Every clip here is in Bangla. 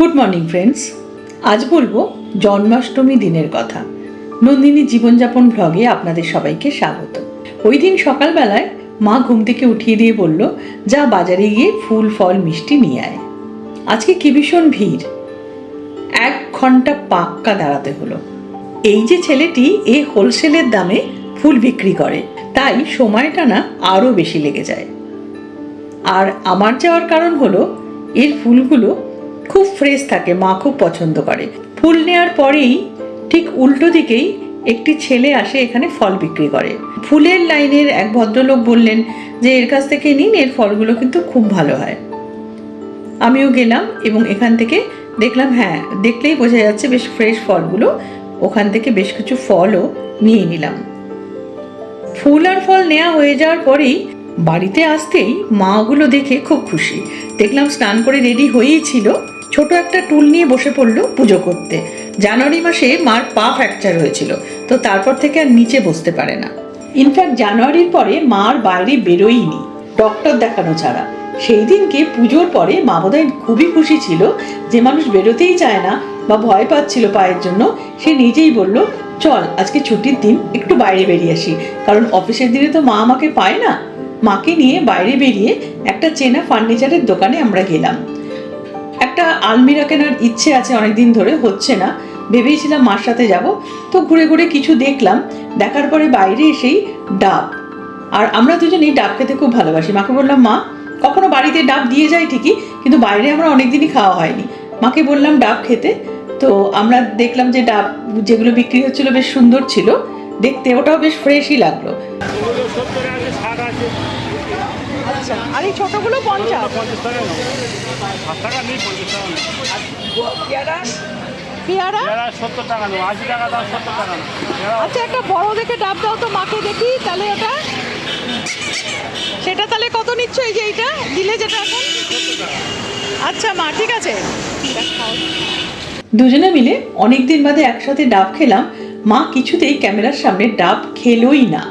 গুড মর্নিং ফ্রেন্ডস আজ বলব জন্মাষ্টমী দিনের কথা। নন্দিনী জীবনযাপন ভ্লগে আপনাদের সবাইকে স্বাগত। ওই দিন সকালবেলায় মা ঘুম থেকে উঠিয়ে দিয়ে বলল, যা বাজারে গিয়ে ফুল, ফল, মিষ্টি নিয়ে আয়। আজকে কি ভীষণ ভিড়। এক ঘণ্টা পাক্কা দাঁড়াতে হলো। এই যে ছেলেটি এ হোলসেলের দামে ফুল বিক্রি করে, তাই সময়টা না আরও বেশি লেগে যায়। আর আমার যাওয়ার কারণ হলো, এর ফুলগুলো খুব ফ্রেশ থাকে, মা খুব পছন্দ করে। ফুল নেওয়ার পরেই ঠিক উল্টো দিকেই একটি ছেলে আসে এখানে ফল বিক্রি করে। ফুলের লাইনের এক ভদ্রলোক বললেন যে, এর কাছ থেকে নিন, এর ফলগুলো কিন্তু খুব ভালো হয়। আমিও গেলাম এবং এখান থেকে দেখলাম হ্যাঁ দেখলেই বোঝা যাচ্ছে বেশ ফ্রেশ ফলগুলো। ওখান থেকে বেশ কিছু ফলও নিয়ে নিলাম। ফুল আর ফল নেওয়া হয়ে যাওয়ার পরেই বাড়িতে আসতেই মাগুলো দেখে খুব খুশি। দেখলাম স্নান করে রেডি হয়েই ছিল। ছোট একটা টুল নিয়ে বসে পড়ল পুজো করতে। জানুয়ারি মাসে মার পা ফ্র্যাকচার হয়েছিল, তো তারপর থেকে আর নিচে বসতে পারে না। ইনফ্যাক্ট জানুয়ারির পরে মার বাইরে বেরোয়নি ডক্টর দেখানো ছাড়া। সেই দিনকে পুজোর পরে মা বোধহয় খুবই খুশি ছিল যে মানুষ বেরোতেই চায় না বা ভয় পাচ্ছিল পায়ের জন্য। সে নিজেই বলল, চল, আজকে ছুটির দিন, একটু বাইরে বেরিয়ে আসি। কারণ অফিসের দিনে তো মা আমাকে পায় না। মাকে নিয়ে বাইরে বেরিয়ে একটা চেনা ফার্নিচারের দোকানে আমরা গেলাম। আলমিরা কেনার ইচ্ছে আছে অনেকদিন ধরে, হচ্ছে না। ভেবেছিলাম মার সাথে যাব। তো ঘুরে ঘুরে কিছু দেখলাম। দেখার পরে বাইরে এসেই ডাব। আর আমরা দুজনেই ডাব খেতে খুব ভালোবাসি। মাকে বললাম, মা, কখনো বাড়িতে ডাব দিয়ে যায় ঠিকই, কিন্তু বাইরে আমরা অনেকদিনই খাওয়া হয়নি। মাকে বললাম, ডাব খেতে। তো আমরা দেখলাম যে ডাব যেগুলো বিক্রি হচ্ছিল বেশ সুন্দর ছিল। দেখতে ওটাও বেশ ফ্রেশই লাগল। আচ্ছা আর এই ছোটগুলো পঞ্চাশ? পঞ্চাশ টাকা টাকা নেই পঞ্চাশ টাকা আচ্ছা একটা বড় দেখে ডাব দাও তো মাকে দেখি, তাহলে ওটা। সেটা তাহলে কত এই যে এইটা? দিলে যেটা এখন? আচ্ছা মা, ঠিক আছে। দুজনে মিলে অনেক দিন বাদে একসাথে ডাব খেলাম। মা কিছুতেই ক্যামেরার সামনে ডাব খেলোই না।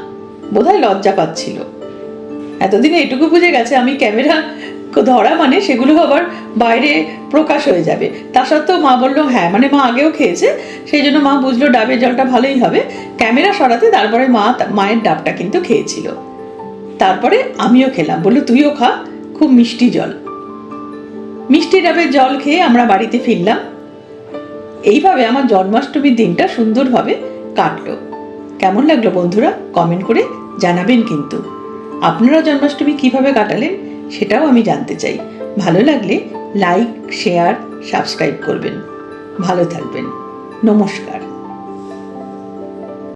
বোধহয় লজ্জা পাচ্ছিল। এতদিনে এটুকু বুঝে গেছে আমি ক্যামেরা ধরা মানে সেগুলো আবার বাইরে প্রকাশ হয়ে যাবে। তা সত্ত্বেও মা বলল হ্যাঁ মানে মা আগেও খেয়েছে, সেই জন্য মা বুঝলো ডাবের জলটা ভালোই হবে। ক্যামেরা সরাতে তারপরে মা মায়ের ডাবটা কিন্তু খেয়েছিল। তারপরে আমিও খেলাম। বলল, তুইও খা, খুব মিষ্টি জল। মিষ্টি ডাবের জল খেয়ে আমরা বাড়িতে ফিরলাম। এইভাবে আমার জন্মাষ্টমীর দিনটা সুন্দরভাবে কাটলো। কেমন লাগল বন্ধুরা? কমেন্ট করে জানাবেন কিন্তু। আপনারা জন্মাষ্টমী কীভাবে কাটালেন সেটাও আমি জানতে চাই। ভালো লাগলে লাইক, শেয়ার, সাবস্ক্রাইব করবেন। ভালো থাকবেন। নমস্কার।